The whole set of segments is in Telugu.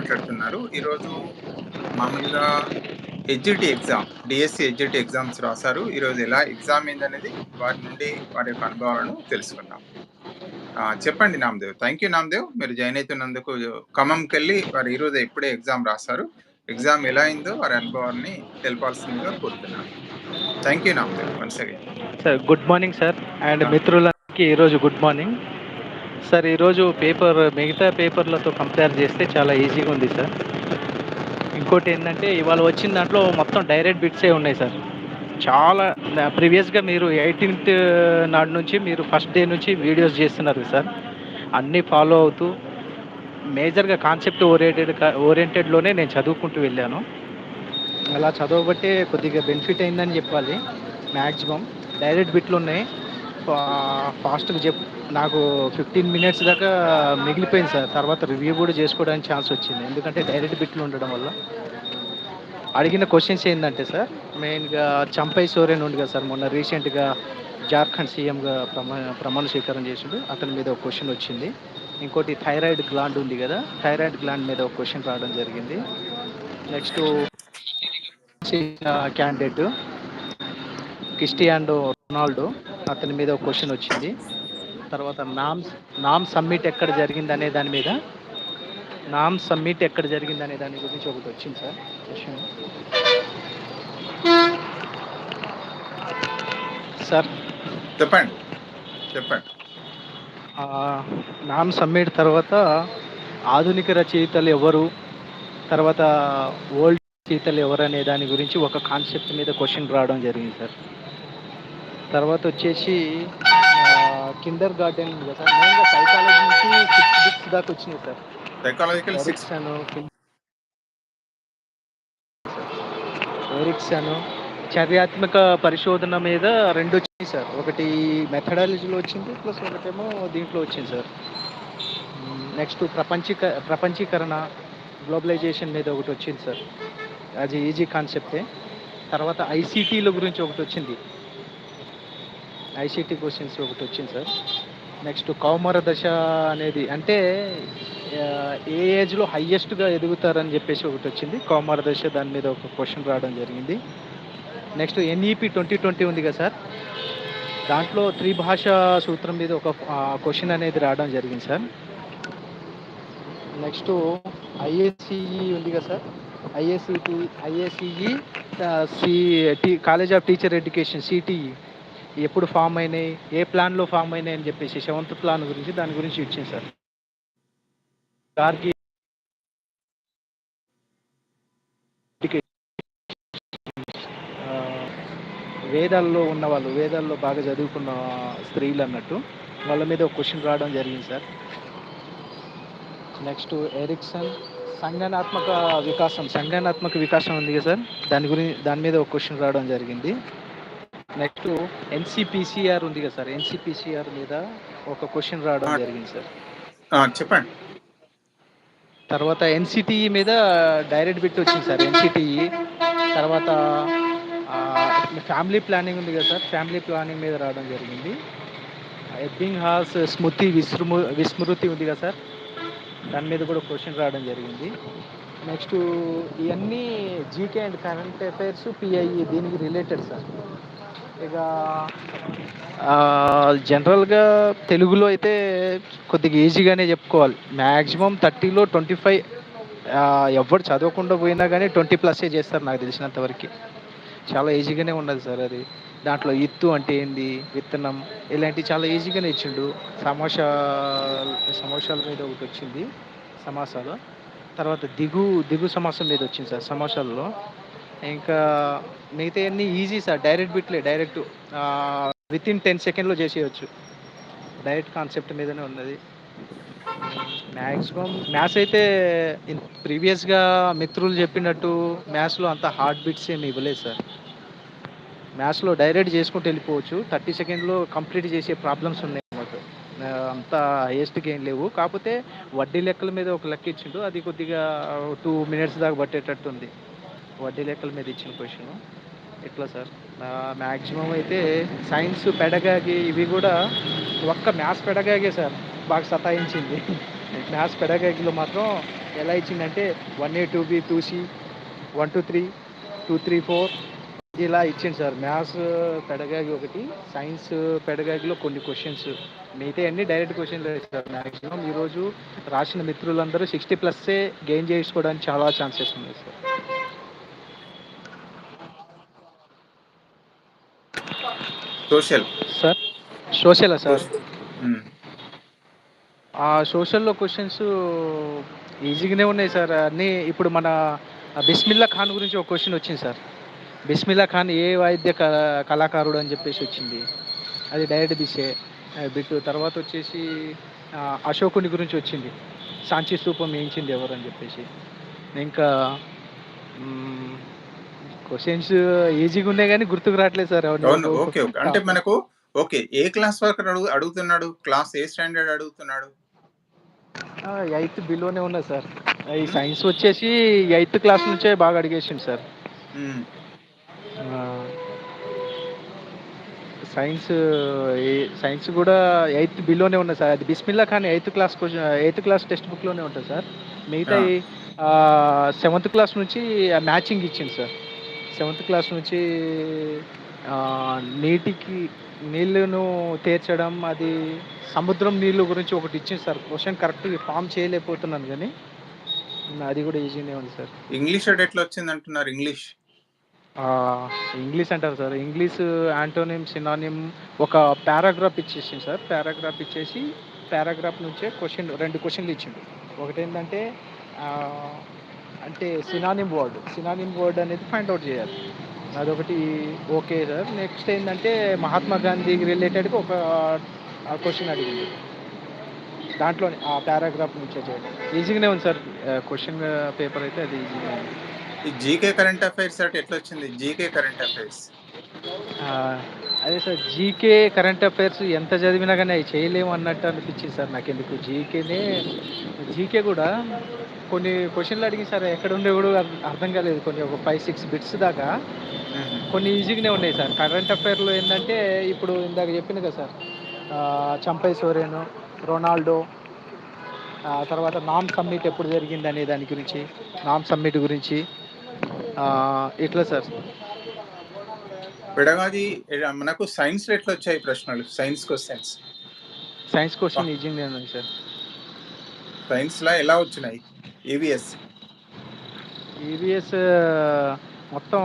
మాట్లాడుతున్నారు. ఈరోజు మామూలుగా HGT exam, DSC HGT exams రాశారు ఈరోజు ఎలా ఎగ్జామ్ ఏందనేది వారి నుండి వారి యొక్క అనుభవాలను తెలుసుకుందాం. చెప్పండి నామదేవ్. Thank you Namdev. మీరు జాయిన్ అయితున్నందుకు ఖమ్మంకెళ్ళి వారు ఈరోజు ఇప్పుడే ఎగ్జామ్ రాశారు ఎగ్జామ్ ఎలా అయిందో వారి అనుభవాన్ని తెలపాల్సిందిగా కోరుతున్నాను. Thank you Namdev once again. Sir good morning sir and మిత్రులకి మిత్రులందరికీ ఈరోజు గుడ్ మార్నింగ్. సార్ ఈరోజు పేపర్ మిగతా పేపర్‌లతో కంపేర్ చేస్తే చాలా ఈజీగా ఉంది సార్. ఇంకోటి ఏంటంటే ఇవాళ వచ్చిన దాంట్లో మొత్తం డైరెక్ట్ బిట్సే ఉన్నాయి సార్. చాలా ప్రీవియస్‌గా మీరు 18థ్ నాడు నుంచి మీరు ఫస్ట్ డే నుంచి వీడియోస్ చేస్తున్నారు సార్. అన్నీ ఫాలో అవుతూ మేజర్‌గా కాన్సెప్ట్ ఓరియంటెడ్ ఓరియంటెడ్లోనే ఓరియెంటెడ్‌లోనే నేను చదువుకుంటూ వెళ్ళాను. అలా చదవబట్టే కొద్దిగా బెనిఫిట్ అయిందని చెప్పాలి. మ్యాక్సిమం డైరెక్ట్ బిట్లు ఉన్నాయి ఫాస్ట్‌గా చెప్ నాకు 15 మినిట్స్ దాకా మిగిలిపోయింది సార్. తర్వాత రివ్యూ కూడా చేసుకోవడానికి ఛాన్స్ వచ్చింది. ఎందుకంటే డైరెక్ట్ బిట్లు ఉండడం వల్ల. అడిగిన క్వశ్చన్స్ ఏంటంటే సార్ మెయిన్‌గా చంపై సోరెన్ ఉంది కదా సార్ మొన్న రీసెంట్‌గా జార్ఖండ్ సీఎంగా ప్రమా ప్రమాణ స్వీకారం చేసిండు. అతని మీద ఒక క్వశ్చన్ వచ్చింది. ఇంకోటి థైరాయిడ్ గ్లాండ్ ఉంది కదా! థైరాయిడ్ గ్లాండ్ మీద ఒక క్వశ్చన్ రావడం జరిగింది. నెక్స్ట్ క్యాండిడేట్ క్రిస్టియానో రొనాల్డో అతని మీద ఒక క్వెషన్ వచ్చింది. తర్వాత నామ్ నామ్ సమ్మిట్ ఎక్కడ జరిగిందనే దాని మీద నామ్ సమ్మిట్ ఎక్కడ జరిగిందనే దాని గురించి ఒకటి వచ్చింది సార్ క్వెషన్. సార్ చెప్పండి. చెప్పండి. నామ్ సమ్మిట్ తర్వాత ఆధునిక రచయితలు ఎవరు? తర్వాత ఓల్డ్ రచయితలు ఎవరనే దాని గురించి ఒక కాన్సెప్ట్ మీద క్వెషన్ రావడం జరిగింది సార్. తర్వాత వచ్చేసి కిండర్ గార్టెన్ ఉంది కదా మెయిన్‌గా సైకాలజీ నుంచి 6 బుక్స్ దాకా వచ్చినాయి సార్. సైకాలజికల్ 6 ఎరిక్సన్, కిం ఎరిక్సన్ చర్యాత్మక పరిశోధన మీద 2 వచ్చినాయి సార్. ఒకటి మెథడాలజీలో వచ్చింది. ప్లస్ ఒకటేమో దీంట్లో వచ్చింది సార్. నెక్స్ట్ ప్రపంచీక ప్రపంచీకరణ, గ్లోబలైజేషన్ మీద ఒకటి వచ్చింది సార్. అది ఈజీ కాన్సెప్టే. తర్వాత ఐసీటీల గురించి ఒకటి వచ్చింది. ఐసీటీ క్వశ్చన్స్ ఒకటి వచ్చింది సార్. నెక్స్ట్ కౌమార దశ అనేది అంటే ఏ ఏజ్‌లో హయ్యెస్ట్గా ఎదుగుతారని చెప్పేసి ఒకటి వచ్చింది. కౌమార దశ దాని మీద ఒక క్వశ్చన్ రావడం జరిగింది. నెక్స్ట్ ఎన్ఈపీ 2020 ఉంది కదా సార్! దాంట్లో త్రిభాషా సూత్రం మీద ఒక క్వశ్చన్ అనేది రావడం జరిగింది సార్. నెక్స్ట్ ఐఏసీఈ ఉంది కదా sir! IACT IACE C college of teacher education CTE ఎప్పుడు ఫామ్ అయినాయి? ఏ ప్లాన్‌లో ఫామ్ అయినాయి అని చెప్పేసి సెవెంత్ ప్లాన్ గురించి దాని గురించి ఇచ్చింది సార్. వేదాల్లో ఉన్న వాళ్ళు వేదాల్లో వేదాల్లో బాగా చదువుకున్న స్త్రీలు అన్నట్టు వాళ్ళ మీద ఒక క్వశ్చన్ రావడం జరిగింది సార్. నెక్స్ట్ ఎరిక్సన్ సంజ్ఞానాత్మక వికాసం సంజ్ఞానాత్మక వికాసం ఉంది కదా సార్! దాని గురించి దాని మీద ఒక క్వశ్చన్ రావడం జరిగింది. నెక్స్ట్ ఎన్‌సీపీసీఆర్ ఉంది కదా సార్! ఎన్‌సీపీసీఆర్ మీద ఒక క్వెషన్ రావడం! జరిగింది సార్. చెప్పండి. తర్వాత ఎన్‌సీటీఈ మీద డైరెక్ట్ బిట్ వచ్చింది సార్ ఎన్‌సీటీఈ. తర్వాత ఫ్యామిలీ ప్లానింగ్ ఉంది కదా సార్! ఫ్యామిలీ ప్లానింగ్ మీద రావడం జరిగింది. ఎబ్బింగ్హాస్ స్మృతి విస్మృ విస్మృతి ఉంది కదా సార్! దాని మీద కూడా క్వెషన్ రావడం జరిగింది. నెక్స్ట్ ఇయన్నీ GK and current affairs, PIE దీనికి రిలేటెడ్ సార్. ఇక జనరల్‌గా తెలుగులో అయితే కొద్దిగా ఈజీగానే చెప్పుకోవాలి. మాక్సిమం 30లో 25 ఆహ్, ఎవ్వరు చదవకుండా పోయినా కానీ ట్వంటీ ప్లస్సే చేస్తారు నాకు తెలిసినంతవరకు చాలా ఈజీగానే ఉన్నది సార్ అది. దాంట్లో ఇత్తు అంటే ఏంది? విత్తనం ఇలాంటివి చాలా ఈజీగానే ఇచ్చిండు. సమాసా సమోసాల మీద ఒకటి వచ్చింది. సమాసాలు. తర్వాత దిగు దిగు సమాసం మీద వచ్చింది సార్ సమాసాలలో. ఇంకా మిగతాయన్నీ ఈజీ సార్. డైరెక్ట్ బిట్లే డైరెక్ట్ విత్ వితిన్ 10 సెకండ్‌లో చేసేయచ్చు డైరెక్ట్ కాన్సెప్ట్ మీదనే ఉన్నది. మ్యాక్సిమం మ్యాథ్స్ అయితే ఇన్ ప్రీవియస్‌గా మిత్రులు చెప్పినట్టు మ్యాథ్స్‌లో అంత హార్డ్ బిట్స్ ఏమి ఇవ్వలేదు సార్. మ్యాథ్స్‌లో డైరెక్ట్ చేసుకుంటూ వెళ్ళిపోవచ్చు. 30 సెకండ్‌లో కంప్లీట్ చేసే ప్రాబ్లమ్స్ ఉన్నాయి మాకు. అంత హైయెస్ట్‌గా ఏం లేవు. కాకపోతే వడ్డీ లెక్కల మీద ఒక లెక్క ఇచ్చిండు. అది కొద్దిగా టూ మినిట్స్ దాకా పట్టేటట్టు ఉంది. వడ్డీ లెక్కల మీద ఇచ్చిన క్వెషను. ఇట్లా సార్. ఆహ్, మాక్సిమం అయితే సైన్స్, పెడగాగి ఇవి కూడా ఒక్క మ్యాథ్స్ పెడగాగే సార్ బాగా సతాయించింది. మ్యాథ్స్ పెడగాగిలో మాత్రం ఎలా ఇచ్చిందంటే one A two B two C one two three two three four ఇలా ఇచ్చింది సార్ మ్యాథ్స్ పెడగాగి ఒకటి సైన్స్ పెడగాగిలో కొన్ని క్వశ్చన్స్ మిగతా అన్ని డైరెక్ట్ క్వశ్చన్లు సార్ మ్యాక్సిమం ఈరోజు రాసిన మిత్రులందరూ సిక్స్టీ ప్లస్సే గెయిన్ చేసుకోవడానికి చాలా ఛాన్సెస్ ఉన్నాయి సార్ సోషల్. సార్ సోషలా సార్. ఆ సోషల్లో క్వశ్చన్స్ ఈజీగానే ఉన్నాయి సార్. అన్నీ ఇప్పుడు మన బిస్మిల్లా ఖాన్ గురించి ఒక క్వశ్చన్ వచ్చింది సార్. బిస్మిల్లా ఖాన్ ఏ వాయిద్య కళాకారుడు అని చెప్పేసి వచ్చింది. అది డైరెక్ట్ బిస్సే బిట్ తర్వాత వచ్చేసి అశోకుని గురించి వచ్చింది. సాంచి స్తూపం వేయించింది ఎవరు అని చెప్పేసి. ఇంకా క్వశ్చన్స్ ఈజీగా ఉన్నాయి కానీ గుర్తుకు రావట్లేదు సార్. అవును ఓకే ఓకే అంటే మనకు ఓకే ఏ క్లాస్ వరకు అడుగు అడుగుతున్నాడు? క్లాస్ ఏ స్టాండర్డ్ అడుగుతున్నాడు? ఎయిత్ బిలోనే ఉన్నది సార్. ఈ సైన్స్ వచ్చేసి ఎయిత్ క్లాస్ నుంచే బాగా అడిగేసింది సార్. సైన్స్ సైన్స్ కూడా ఎయిత్ బిలోనే ఉన్నది సార్. అది Bismillah Khan eighth class question eighth class text బుక్లోనే ఉంటుంది సార్. మిగతా సెవెంత్ క్లాస్ నుంచి మ్యాచింగ్ ఇచ్చింది సార్. సెవెంత్ క్లాస్ నుంచి నీటికి నీళ్ళను తీర్చడం అది సముద్రం నీళ్ళు గురించి ఒకటి ఇచ్చింది సార్. క్వశ్చన్ కరెక్ట్ ఫామ్ చేయలేకపోతున్నాను కానీ అది కూడా ఈజీనే ఉంది సార్. ఇంగ్లీష్ ఎట్లా వచ్చింది అంటున్నారు? ఇంగ్లీష్. ఇంగ్లీష్ అంటారు సార్. ఇంగ్లీష్ యాంటోనిమ్ సినానిమ్ ఒక పారాగ్రాఫ్ ఇచ్చేసింది సార్. పారాగ్రాఫ్ ఇచ్చేసి పారాగ్రాఫ్ నుంచే క్వశ్చన్ రెండు క్వశ్చన్లు ఇచ్చిండు. ఒకటి ఏంటంటే అంటే సినానిమ్ వర్డ్ సినానిమ్ వర్డ్ అనేది ఫైండ్ అవుట్ చేయాలి. అదొకటి ఓకే సార్. నెక్స్ట్ ఏంటంటే మహాత్మా గాంధీకి రిలేటెడ్గా ఒక క్వశ్చన్ అడిగింది. దాంట్లోనే ఆ పారాగ్రాఫ్ నుంచే చేయాలి ఈజీగానే ఉంది సార్. క్వశ్చన్ పేపర్ అయితే అది ఈజీగా ఉంది. ఈ జీకే కరెంట్ అఫైర్స్ అంటే ఎట్లా వచ్చింది? జీకే కరెంట్ అఫైర్స్ అదే సార్ జీకే కరెంట్ అఫైర్స్ ఎంత చదివినా కానీ అవి చేయలేము అన్నట్టు అనిపించింది సార్ నాకు ఎందుకు జీకేనే జీకే కూడా కొన్ని క్వశ్చన్లు అడిగి సార్ ఎక్కడ ఉండే కూడా అర్థం- కాలేదు. కొన్ని ఒక ఫైవ్ సిక్స్ బిట్స్ దాకా కొన్ని ఈజీగానే ఉన్నాయి సార్. కరెంట్ అఫైర్లో ఏంటంటే ఇప్పుడు ఇందాక చెప్పింది కదా సార్ చంపై సోరేను రొనాల్డో తర్వాత నామ్ సమ్మిట్ ఎప్పుడు జరిగింది అనే దాని గురించి నామ్ సమ్మిట్ గురించి ఇట్లా సార్. పెడగాది మనకు సైన్స్ ఎట్లా వచ్చాయి ప్రశ్నలు? Science questions. సైన్స్ క్వశ్చన్ ఈజీగానే ఉన్నాయి సార్. సైన్స్లో ఎలా వచ్చినాయి? ఈవీఎస్ ఈవీఎస్ మొత్తం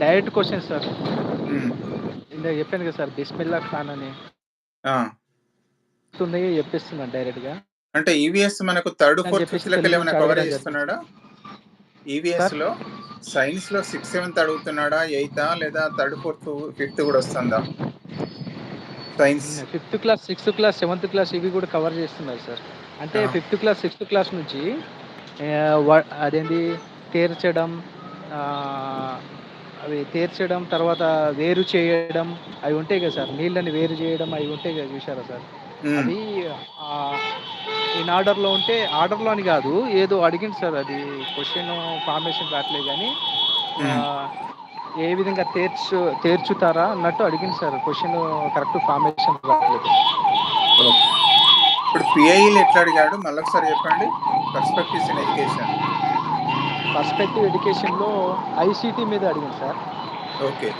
డైరెక్ట్ క్వశ్చన్ సార్. ఇందాక చెప్పాను కదా సార్ బిస్మిల్లా ఖాన్ అని. ఉన్నాయి చెప్పిస్తున్నాను డైరెక్ట్గా. అంటే ఈవీఎస్ మనకు థర్డ్ ఫోర్త్ లెక్కలు ఏమైనా కవర్ చేస్తున్నాడా? ఈవీఎస్లో సైన్స్లో సిక్స్త్ సెవెంత్ అడుగుతున్నాడా ఎయిత్ లేదా థర్డ్ ఫోర్త్ ఫిఫ్త్ కూడా వస్తుందా? Science. Fifth class sixth class seventh class ఇవి కూడా కవర్ చేస్తున్నారు సార్. అంటే. ఫిఫ్త్ క్లాస్ సిక్స్త్ క్లాస్ నుంచి అదేంటి తీర్చడం అవి తీర్చడం తర్వాత వేరు చేయడం అవి ఉంటాయి కదా సార్. నీళ్ళని వేరు చేయడం అవి ఉంటాయి కదా చూసారా సార్? అది ఇన్ ఆర్డర్లో ఉంటే ఆర్డర్లో అని కాదు ఏదో అడిగింది సార్ అది క్వశ్చన్ ఫార్మేషన్ రావట్లేదు కానీ ఏ విధంగా తీర్చు తీర్చుతారా అన్నట్టు అడిగింది సార్. క్వశ్చన్ కరెక్ట్ ఫార్మేషన్ రావట్లేదు ఇప్పుడు పిఐఈలు ఎట్లా అడిగాడు? మళ్ళీ ఒకసారి చెప్పండి. పర్స్పెక్టివ్స్ ఇన్ ఎడ్యుకేషన్ పర్స్పెక్టివ్ ఎడ్యుకేషన్లో ఐసీటీ మీద అడిగింది సార్. ఓకే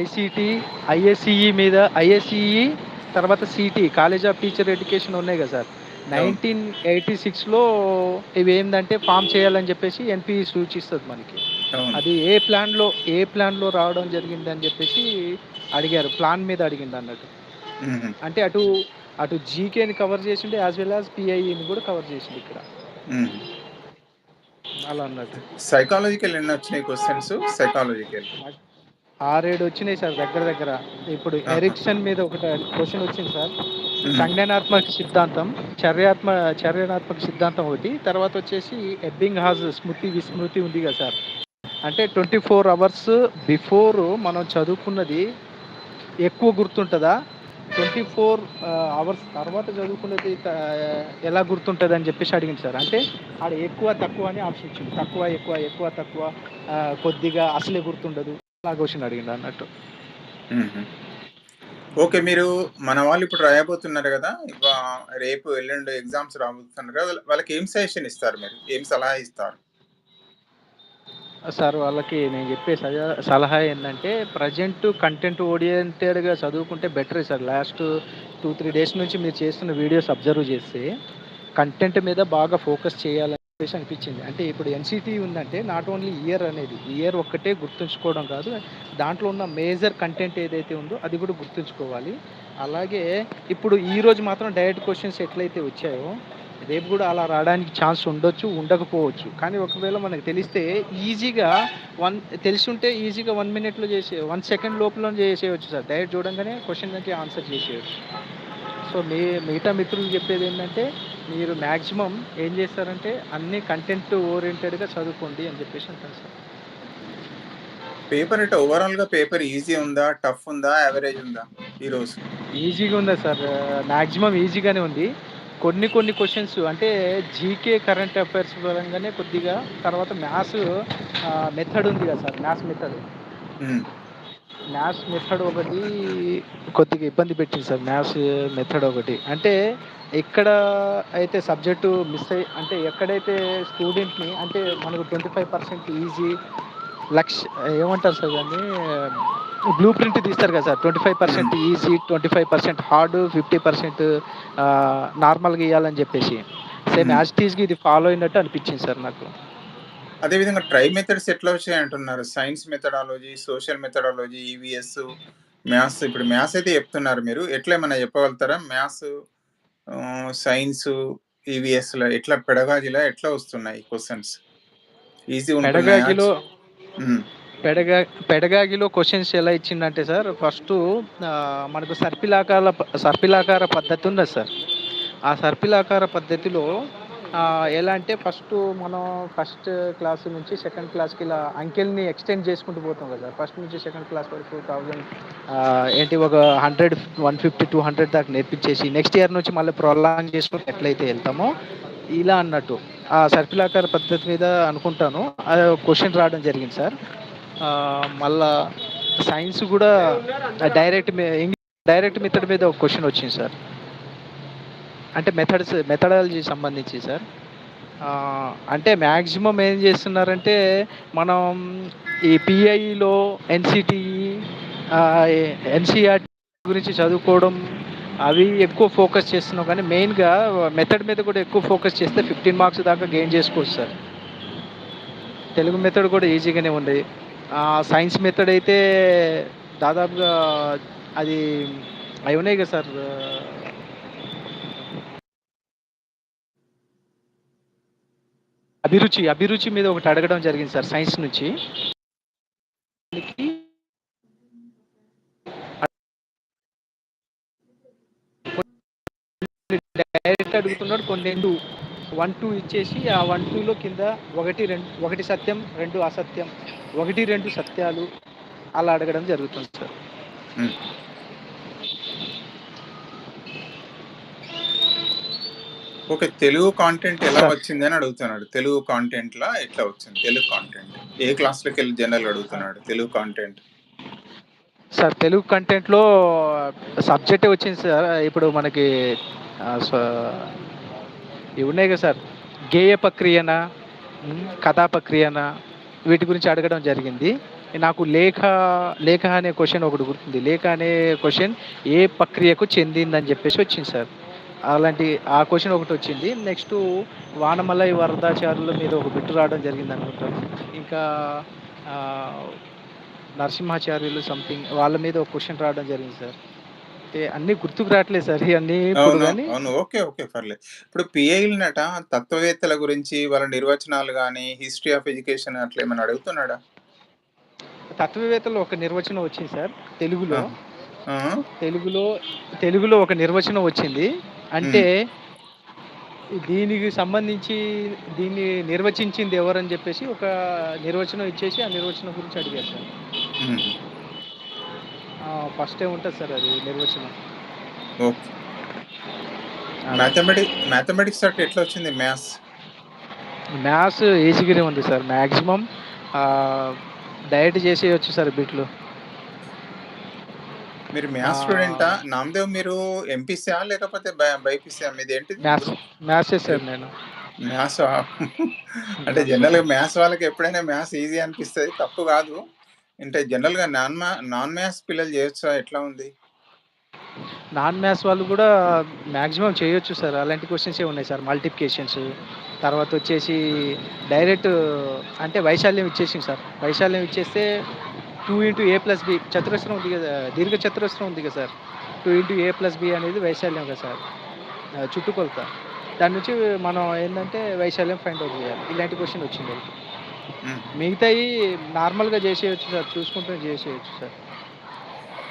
ఐసీటీ ఐఎస్సిఈ మీద ఐఎస్సిఈ తర్వాత city college of teacher education ఉన్నాయి కదా సార్. నైన్టీన్ ఎయిటీ సిక్స్లో ఇవి ఏంటంటే ఫామ్ చేయాలని చెప్పేసి ఎన్పి సూచిస్తుంది మనకి. అది ఏ ప్లాన్లో ఏ ప్లాన్లో రావడం జరిగింది అని చెప్పేసి అడిగారు. ప్లాన్ మీద అడిగింది అన్నట్టు. అంటే అటు అటు జీకేని కవర్ చేసిండే యాజ్ వెల్ యాజ్ పిఐఈని కూడా కవర్ చేసింది ఇక్కడ. అలా అన్నట్టు. సైకాలజికల్ ఎన్ని వచ్చినాయి క్వశ్చన్స్ సైకాలజికల్ ఆరేడు వచ్చినాయి సార్ దగ్గర దగ్గర. ఇప్పుడు ఆహా. ఎరిక్సన్ మీద ఒకటి క్వశ్చన్ వచ్చింది సార్. సంజ్ఞానాత్మక సిద్ధాంతం చర్యాత్మ చర్యనాత్మక సిద్ధాంతం ఒకటి తర్వాత వచ్చేసి ఎబ్బింగ్ హాజ్ స్మృతి విస్మృతి ఉంది కదా సార్. అంటే ట్వంటీ ఫోర్ అవర్స్ బిఫోర్ మనం చదువుకున్నది ఎక్కువ గుర్తుంటుందా? ట్వంటీ ఫోర్ అవర్స్ తర్వాత చదువుకున్నది ఎలా గుర్తుంటుంది అని చెప్పేసి అడిగింది సార్. అంటే ఆడ ఎక్కువ తక్కువ అని ఆప్షన్ ఇచ్చింది. తక్కువ ఎక్కువ ఎక్కువ తక్కువ కొద్దిగా అసలే గుర్తుండదు. క్వశ్చన్ అడిగింది అన్నట్టు. ఓకే. మీరు మన వాళ్ళు ఇప్పుడు రాయబోతున్నారు! ఇవా రేపు, ఎల్లుండి ఎగ్జామ్స్ రాబోతున్నారు గదా! వాళ్ళకి ఏం సజెషన్ ఇస్తారు మీరు? ఏం సలహా ఇస్తారు? సార్ వాళ్ళకి నేను చెప్పే సజా సలహా ఏందంటే ప్రజెంట్ కంటెంట్ ఓరియెంటెడ్‌గా చదువుకుంటే బెటరే సార్. లాస్ట్ 2, 3 డేస్ నుంచి మీరు చేస్తున్న వీడియోస్ అబ్జర్వ్ చేస్తే కంటెంట్ మీద బాగా ఫోకస్ చేయాలని చెప్పేసి అనిపించింది. అంటే ఇప్పుడు ఎన్‌సిటీ ఉందంటే నాట్ ఓన్లీ ఇయర్ అనేది. ఇయర్ ఒక్కటే గుర్తుంచుకోవడం కాదు. దాంట్లో ఉన్న మేజర్ కంటెంట్ ఏదైతే ఉందో అది కూడా గుర్తుంచుకోవాలి. అలాగే ఇప్పుడు ఈ రోజు మాత్రం డైరెక్ట్ క్వశ్చన్స్ ఎట్లయితే వచ్చాయో రేపు కూడా అలా రావడానికి ఛాన్స్ ఉండొచ్చు, ఉండకపోవచ్చు. కానీ ఒకవేళ మనకు తెలిస్తే ఈజీగా వన్ తెలిసుంటే ఈజీగా వన్ మినిట్‌లో చేసే వన్ సెకండ్ లోపల చేసేయచ్చు సార్. డైరెక్ట్ చూడంగానే క్వశ్చన్కి ఆన్సర్ చేసేయచ్చు సో మీ మిగతా మిత్రులు చెప్పేది ఏంటంటే మీరు మాక్సిమం ఏం చేస్తారంటే అన్ని కంటెంట్ ఓరియెంటెడ్‌గా చదువుకోండి అని చెప్పేసి అంటాను సార్. పేపర్ అంటే ఓవరాల్‌గా పేపర్ ఈజీ ఉందా? టఫ్ ఉందా? యావరేజ్ ఉందా ఈరోజు? ఈజీగా ఉందా సార్? మాక్సిమం ఈజీగానే ఉంది. కొన్ని కొన్ని క్వెషన్స్ అంటే జీకే కరెంట్ అఫైర్స్ పరంగానే కొద్దిగా తర్వాత మ్యాథ్స్ మెథడ్ ఉంది కదా sir. Maths method. Maths method ఒకటి కొద్దిగా ఇబ్బంది పెట్టింది సార్. మ్యాథ్స్ మెథడ్ ఒకటి. అంటే ఎక్కడ అయితే సబ్జెక్టు మిస్ అయ్యి అంటే ఎక్కడైతే స్టూడెంట్‌ని అంటే మనకు 25% ఈజీ లక్ష్ ఏమంటారు సార్ దాన్ని బ్లూ ప్రింట్ తీస్తారు కదా sir. Twenty five percent easy, 25% hard, fifty percent నార్మల్‌గా ఇయ్యాలని చెప్పేసి. సేమ్ యాజ్ టీజ్కి ఇది ఫాలో అయినట్టు అనిపించింది సార్ నాకు. అదే విధంగా ట్రై మెథడ్స్ ఎట్లా వచ్చాయంటున్నారు? Science methodology, social methodology, EVS, maths ఇప్పుడు మ్యాథ్స్ అయితే చెప్తున్నారు మీరు. ఎట్లా ఏమన్నా చెప్పగలుగుతారా? మ్యాథ్స్ సైన్సు, ఈవీఎస్‌లో ఎట్లా పెడగాజీలా ఎట్లా వస్తున్నాయి క్వెషన్స్? ఈజీ? పెడగాగిలో. పెడగా పెడగాగిలో క్వెషన్స్ ఎలా ఇచ్చిండంటే సార్ ఫస్టు మనకు సర్పిలాకాల ప సర్పిలాకార పద్ధతి ఉన్నది సార్. ఆ సర్పిలాకార పద్ధతిలో ఎలా అంటే ఫస్ట్ మనం ఫస్ట్ క్లాస్ నుంచి సెకండ్ క్లాస్‌కి ఇలా అంకెల్ని ఎక్స్‌టెండ్ చేసుకుంటూ పోతాం కదా! ఫస్ట్ నుంచి సెకండ్ క్లాస్ వరకు థౌజండ్ ఏంటి ఒక 100, 150, 200 దాకా నేర్పించేసి నెక్స్ట్ ఇయర్ నుంచి మళ్ళీ ప్రొలాంగ్ చేసుకుని ఎట్లయితే వెళ్తామో ఇలా అన్నట్టు. ఆ సర్పిలాకార పద్ధతి మీద అనుకుంటాను. అది క్వశ్చన్ రావడం జరిగింది సార్. మళ్ళా సైన్స్ కూడా డైరెక్ట్ ఇంగ్లీష్ డైరెక్ట్ మెథడ్ మీద ఒక క్వశ్చన్ వచ్చింది సార్. అంటే మెథడ్స్ మెథడాలజీ సంబంధించి సార్. అంటే మ్యాక్సిమం ఏం చేస్తున్నారంటే మనం ఈ పిఐలో ఎన్‌సిటీఈ ఎన్సిఆర్టీ గురించి చదువుకోవడం అవి ఎక్కువ ఫోకస్ చేస్తున్నాం కానీ మెయిన్‌గా మెథడ్ మీద కూడా ఎక్కువ ఫోకస్ చేస్తే 15 మార్క్స్ దాకా గెయిన్ చేసుకోవచ్చు సార్. తెలుగు మెథడ్ కూడా ఈజీగానే ఉంది. సైన్స్ మెథడ్ అయితే దాదాపుగా అది అవి ఉన్నాయి కదా సార్. అభిరుచి, అభిరుచి మీద ఒకటి అడగడం జరిగింది సార్ సైన్స్ నుంచి. డైరెక్ట్ అడుగుతున్నాడు కొన్ని 2 1, 2 ఇచ్చేసి ఆ 1, 2లో కింద 1, 2 ఒకటి సత్యం, రెండు అసత్యం, 1, 2 సత్యాలు అలా అడగడం జరుగుతుంది సార్. ఓకే. తెలుగు కాంటెంట్ ఎలా. వచ్చింది అని అడుగుతున్నాడు. తెలుగు కాంటెంట్‌లా ఎట్లా వచ్చింది? తెలుగు కాంటెంట్. ఏ క్లాస్‌లోకెళ్ళి జనరల్‌గా అడుగుతున్నాడు తెలుగు కాంటెంట్? సార్ తెలుగు కంటెంట్‌లో సబ్జెక్టే వచ్చింది సార్. ఇప్పుడు మనకి ఇవి ఉన్నాయి కదా సార్. గేయ ప్రక్రియన, కథా ప్రక్రియన వీటి గురించి అడగడం జరిగింది. నాకు లేఖ, లేఖ అనే క్వెషన్ ఒకటి గుర్తుంది. లేఖ అనే క్వెషన్ ఏ ప్రక్రియకు చెందిందని చెప్పేసి వచ్చింది సార్. అలాంటి ఆ క్వెషన్ ఒకటి వచ్చింది. నెక్స్టు వానమలై వరదాచార్యుల మీద ఒక బిట్ రావడం జరిగింది అనుకుంటాను. ఇంకా నరసింహాచార్యులు సంథింగ్ వాళ్ళ మీద ఒక క్వెషన్ రావడం జరిగింది సార్. అంటే అన్నీ గుర్తుకు రావట్లేదు సార్ ఇప్పుడు అవును. ఓకే. ఓకే. పర్లేదు. ఇప్పుడు పీఐలనట తత్వవేత్తల గురించి వాళ్ళ నిర్వచనాలు గాని, హిస్టరీ ఆఫ్ ఎడ్యుకేషన్ అట్లా ఏమన్నా అడుగుతున్నాడా? తత్వవేత్తలో ఒక నిర్వచనం వచ్చింది సార్ తెలుగులో. తెలుగులో తెలుగులో ఒక నిర్వచనం వచ్చింది. అంటే. దీనికి సంబంధించి దీన్ని నిర్వచించింది ఎవరని చెప్పేసి ఒక నిర్వచనం ఇచ్చేసి ఆ నిర్వచనం గురించి అడిగారు సార్. ఫస్టే ఉంటది సార్ అది నిర్వచనం. ఓకే. అలా. మ్యాథమెటి మ్యాథమెటిక్స్ అట్లా ఎట్లా వచ్చింది మ్యాథ్స్? మ్యాథ్స్ ఈజీగానే ఉంది సార్. మాక్సిమం ఆహ్, డైరెక్ట్ చేసేయొచ్చు సార్ బిట్లు. మీరు మ్యాథ్స్ స్టూడెంటా నామదేవ్ మీరు ఎంపీసా లేకపోతే బైపీసా మీది ఏంటిది మ్యాథ్స్ మ్యాథ్సే సార్ నేను. మ్యాథ్స్ అంటే జనరల్గా మ్యాథ్స్ వాళ్ళకి ఎప్పుడైనా మ్యాథ్స్ ఈజీ అనిపిస్తుంది? తప్పు కాదు. అంటే జనరల్గా నాన్ నాన్ మ్యాథ్స్ పిల్లలు చేయొచ్చా? ఎట్లా ఉంది? నాన్ మ్యాథ్స్ వాళ్ళు కూడా మ్యాక్సిమం చేయొచ్చు సార్. అలాంటి క్వశ్చన్సే ఉన్నాయి సార్. మల్టిప్లికేషన్స్ తర్వాత వచ్చేసి డైరెక్ట్ అంటే వైశాల్యం ఇచ్చేసింది సార్. వైశాల్యం ఇచ్చేస్తే two into A plus B చతురస్రం ఉంది కదా దీర్ఘ చతురస్రం ఉంది కదా sir. Two into A plus B అనేది వైశాల్యం కదా సార్. చుట్టుకొలత. దాని నుంచి మనం ఏంటంటే వైశాల్యం ఫైండ్ అవుట్ చేయాలి. ఇలాంటి క్వశ్చన్ వచ్చింది. మిగతాయి నార్మల్గా చేసేయచ్చు సార్ చూసుకుంటూ చేసేయచ్చు సార్.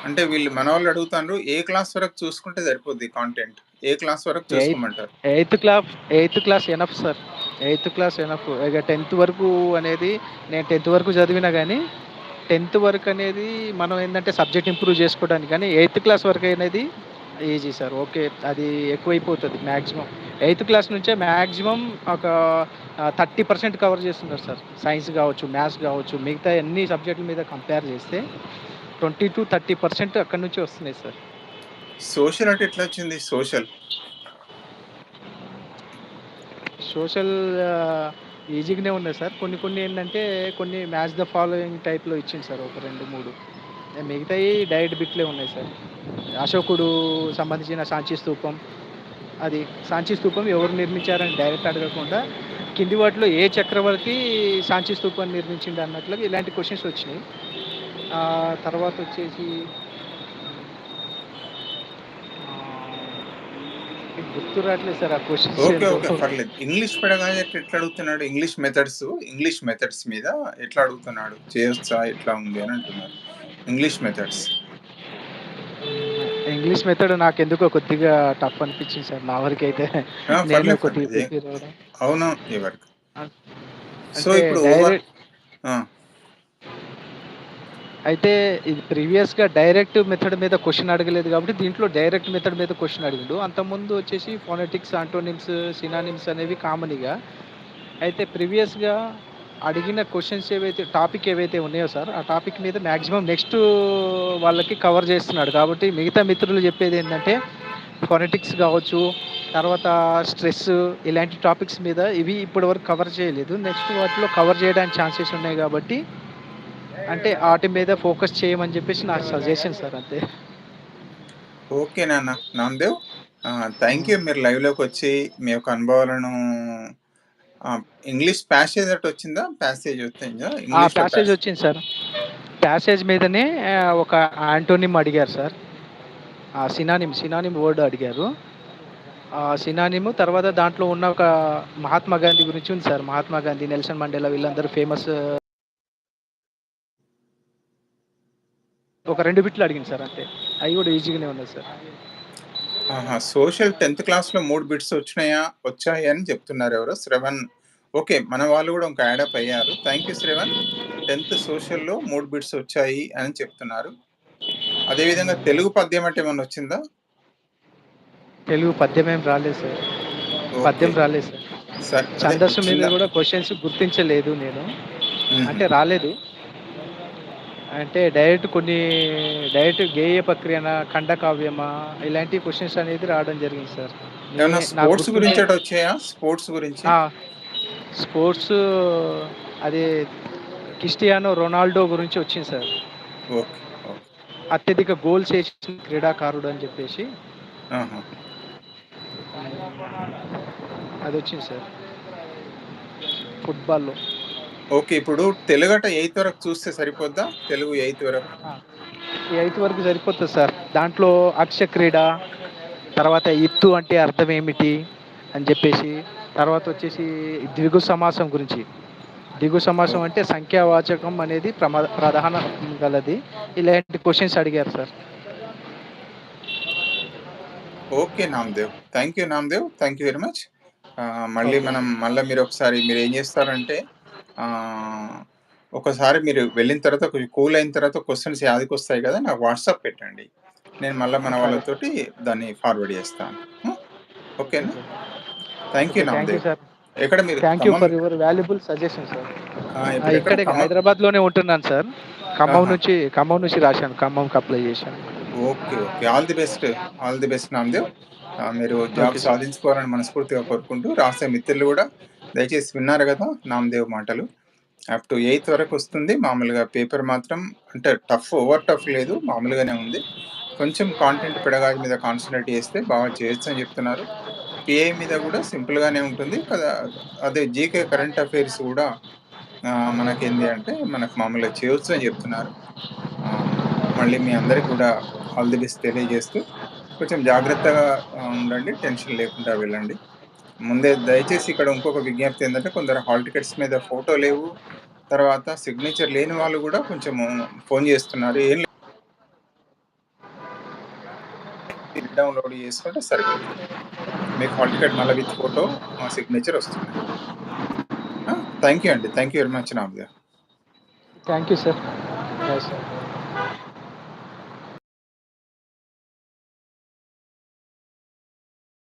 అంటే వీళ్ళు మన వాళ్ళు అడుగుతారు ఏ క్లాస్ వరకు చూసుకుంటే సరిపోద్ది కాంటెంట్ ఏ క్లాస్ వరకు చూసుకోమంటారు? Eighth class eighth class enough sir. Eighth class enough ఇక టెన్త్ వరకు అనేది నేను టెన్త్ వరకు చదివినా కానీ టెన్త్ వరకు అనేది మనం ఏంటంటే సబ్జెక్ట్ ఇంప్రూవ్ చేసుకోవడానికి కానీ ఎయిత్ క్లాస్ వరకు అనేది ఈజీ సార్. ఓకే అది ఎక్కువైపోతుంది మ్యాక్సిమం ఎయిత్ క్లాస్ నుంచే మ్యాక్సిమం ఒక థర్టీ పర్సెంట్ కవర్ చేస్తున్నారు సార్. సైన్స్ కావచ్చు మ్యాథ్స్ కావచ్చు మిగతా అన్ని సబ్జెక్టుల మీద కంపేర్ చేస్తే ట్వంటీ టు థర్టీ పర్సెంట్ అక్కడి నుంచి వస్తున్నాయి సార్. సోషల్ అంటే ఎట్లా వచ్చింది? సోషల్. సోషల్ ఈజీగానే ఉన్నాయి సార్. కొన్ని కొన్ని ఏంటంటే కొన్ని మ్యాచ్ ద ఫాలోయింగ్ టైప్లో ఇచ్చింది సార్ ఒక రెండు మూడు. మిగతాయి డైరెక్ట్ బిట్లే ఉన్నాయి సార్. అశోకుడు సంబంధించిన సాంచి స్తూపం అది సాంచి స్తూపం ఎవరు నిర్మించారని డైరెక్ట్ అడగకుండా కింది వాటిలో ఏ చక్రవర్తి సాంచి స్తూపాన్ని నిర్మించింది అన్నట్లుగా ఇలాంటి క్వశ్చన్స్ వచ్చినాయి. తర్వాత వచ్చేసి గుర్తు రావట్లేదు సార్ ఆ ఓకే ఓకే క్వశ్చన్స్ పర్లేదు. ఇంగ్లీష్ పెడగానే ఎట్లా అడుగుతున్నాడు ఇంగ్లీష్ మెథడ్స్ ఇంగ్లీష్ మెథడ్స్ మీద ఎట్లా అడుగుతున్నాడు చేయొచ్చా ఎట్లా ఉంది అని అంటున్నారు. ఇంగ్లీష్ మెథడ్స్ ఇంగ్లీష్ మెథడ్ నాకు ఎందుకో కొద్దిగా టఫ్ అనిపించింది సార్ నా వరకు అయితే. నేను కొద్దిగా. అవును ఎవరికి సో ఇప్పుడు అయితే ఇది ప్రీవియస్గా డైరెక్ట్ మెథడ్ మీద క్వశ్చన్ అడగలేదు కాబట్టి దీంట్లో డైరెక్ట్ మెథడ్ మీద క్వశ్చన్ అడిగిండు. అంతకుముందు వచ్చేసి ఫోనెటిక్స్ ఆంటోనిమ్స్ సినానిమ్స్ అనేవి కామన్గా. అయితే ప్రీవియస్గా అడిగిన క్వశ్చన్స్ ఏవైతే టాపిక్ ఏవైతే ఉన్నాయో సార్ ఆ టాపిక్ మీద మ్యాక్సిమం నెక్స్ట్ వాళ్ళకి కవర్ చేస్తున్నాడు. కాబట్టి మిగతా మిత్రులు చెప్పేది ఏంటంటే ఫోనెటిక్స్ కావచ్చు తర్వాత స్ట్రెస్ ఇలాంటి టాపిక్స్ మీద ఇవి ఇప్పటివరకు కవర్ చేయలేదు. నెక్స్ట్ వాటిలో కవర్ చేయడానికి ఛాన్సెస్ ఉన్నాయి కాబట్టి అంటే వాటి మీద ఫోకస్ చేయమని చెప్పేసి నా సజెషన్ సార్ అంతే. ఓకే నాన్న. నామదేవ్ థ్యాంక్ యూ మీరు లైవ్లోకి వచ్చి మీ యొక్క అనుభవాలను ఇంగ్లీష్ ప్యాసేజ్ అట్ వచ్చిందా? ప్యాసేజ్ వచ్చిందా? ప్యాసేజ్ వచ్చింది సార్. ప్యాసేజ్ మీదనే ఒక ఆంటోనిమ్ అడిగారు సార్. ఆ సినానిమ్ సినానిమ్ వర్డ్ అడిగారు. ఆ సినానిమ్ తర్వాత దాంట్లో ఉన్న ఒక మహాత్మా గాంధీ గురించి ఉంది sir. Mahatma Gandhi Nelson Mandela వీళ్ళందరూ ఫేమస్ ఒక రెండు బిట్లు అడిగింది సార్ అంతే. అవి కూడా ఈజీగానే ఉన్నాయి సార్. సోషల్ టెన్త్ క్లాస్లో మూడు బిట్స్ వచ్చినాయా వచ్చాయి అని చెప్తున్నారు ఎవరో శ్రవణ్. ఓకే మన వాళ్ళు కూడా ఒక యాడప్ అయ్యారు. Thank you Shravan. టెన్త్ సోషల్లో మూడు బిట్స్ వచ్చాయి అని చెప్తున్నారు. అదేవిధంగా తెలుగు పద్యం అంటే ఏమన్నా వచ్చిందా? తెలుగు పద్యం ఏం రాలేదు సార్. పద్యం రాలేదు సార్. ఛందస్సు మీద కూడా క్వశ్చన్స్ గుర్తించలేదు నేను. అంటే రాలేదు. అంటే డైరెక్ట్ కొన్ని డైరెక్ట్ గేయ ప్రక్రియన ఖండకావ్యమా ఇలాంటి క్వశ్చన్స్ అనేది రావడం జరిగింది సార్. స్పోర్ట్స్ గురించి వచ్చాయా? స్పోర్ట్స్ గురించి? స్పోర్ట్స్ అది క్రిస్టియానో రొనాల్డో గురించి వచ్చింది సార్. అత్యధిక గోల్స్ వేసిన క్రీడాకారుడు అని చెప్పేసి. అది వచ్చింది సార్. ఫుట్బాల్లో. ఓకే ఇప్పుడు తెలుగట ఎయిత్ వరకు చూస్తే సరిపోద్దా? తెలుగు ఎయిత్ వరకు. ఈ ఎయిత్ వరకు సరిపోతుంది సార్. దాంట్లో అక్ష క్రీడ తర్వాత ఇత్తు అంటే అర్థం ఏమిటి అని చెప్పేసి తర్వాత వచ్చేసి ద్విగు సమాసం గురించి. ద్విగు సమాసం అంటే సంఖ్యావాచకం అనేది ప్రమా ప్రధాన గలది. ఇలాంటి క్వశ్చన్స్ అడిగారు sir. Okay Namdev. Thank you Namdev. Thank you very much మళ్ళీ. మనం మళ్ళీ మీరు ఒకసారి మీరు ఏం చేస్తారంటే ఒకసారి మీరు వెళ్ళిన తర్వాత కొంచెం కూల్ అయిన తర్వాత క్వశ్చన్స్ యాదికి వస్తాయి కదా నాకు వాట్సాప్ పెట్టండి నేను మళ్ళీ మన వాళ్ళతోటి దాన్ని ఫార్వర్డ్ చేస్తాను? ఓకేనా థ్యాంక్ యూ నామదేవ్ ఎక్కడ మీరు thank you Khammam- for your valuable suggestion sir ఇక్కడే ఖమ్మం? హైదరాబాద్లోనే ఉంటున్నాను సార్ ఖమ్మం. నుంచి ఖమ్మం నుంచి రాశాను ఖమ్మంకి అప్లై చేశాను okay. Okay. All the best. All the best Namdev. మీరు జాబ్. సాధించుకోవాలని మనస్ఫూర్తిగా కోరుకుంటూ, రాసే మిత్రులు గూడా దయచేసి విన్నారు కదా నామదేవ్ మాటలు. అప్ టు ఎయిత్ వరకు వస్తుంది మామూలుగా పేపర్ మాత్రం అంటే టఫ్ ఓవర్ టఫ్ లేదు. మామూలుగానే ఉంది. కొంచెం కాంటెంట్ పెడగాజ్ మీద కాన్సంట్రేట్ చేస్తే బాగా చేయొచ్చు అని చెప్తున్నారు. పీఏ మీద కూడా సింపుల్‌గానే ఉంటుంది. కదా అదే జీకే కరెంట్ అఫైర్స్ కూడా మనకి మనకేంది అంటే మనకు మామూలుగా చేయొచ్చు అని చెప్తున్నారు. మళ్ళీ మీ అందరికి కూడా ఆల్ ది బెస్ట్ తెలియజేస్తూ, కొంచెం జాగ్రత్తగా ఉండండి. టెన్షన్ లేకుండా వెళ్ళండి. ముందే దయచేసి ఇక్కడ ఇంకొక విజ్ఞప్తి ఏంటంటే కొందరు హాల్ టికెట్స్ మీద ఫోటో లేవు. తర్వాత సిగ్నేచర్ లేని వాళ్ళు కూడా కొంచెము ఫోన్ చేస్తున్నారు. ఏం డౌన్‌లోడ్ చేసుకుంటే సరిపోతుంది. మీకు హాల్ టికెట్ మళ్ళీ విత్ ఫోటో మా సిగ్నేచర్ వస్తుంది థ్యాంక్ యూ అండి. Thank you very much Namdev. Thank you sir. Sir.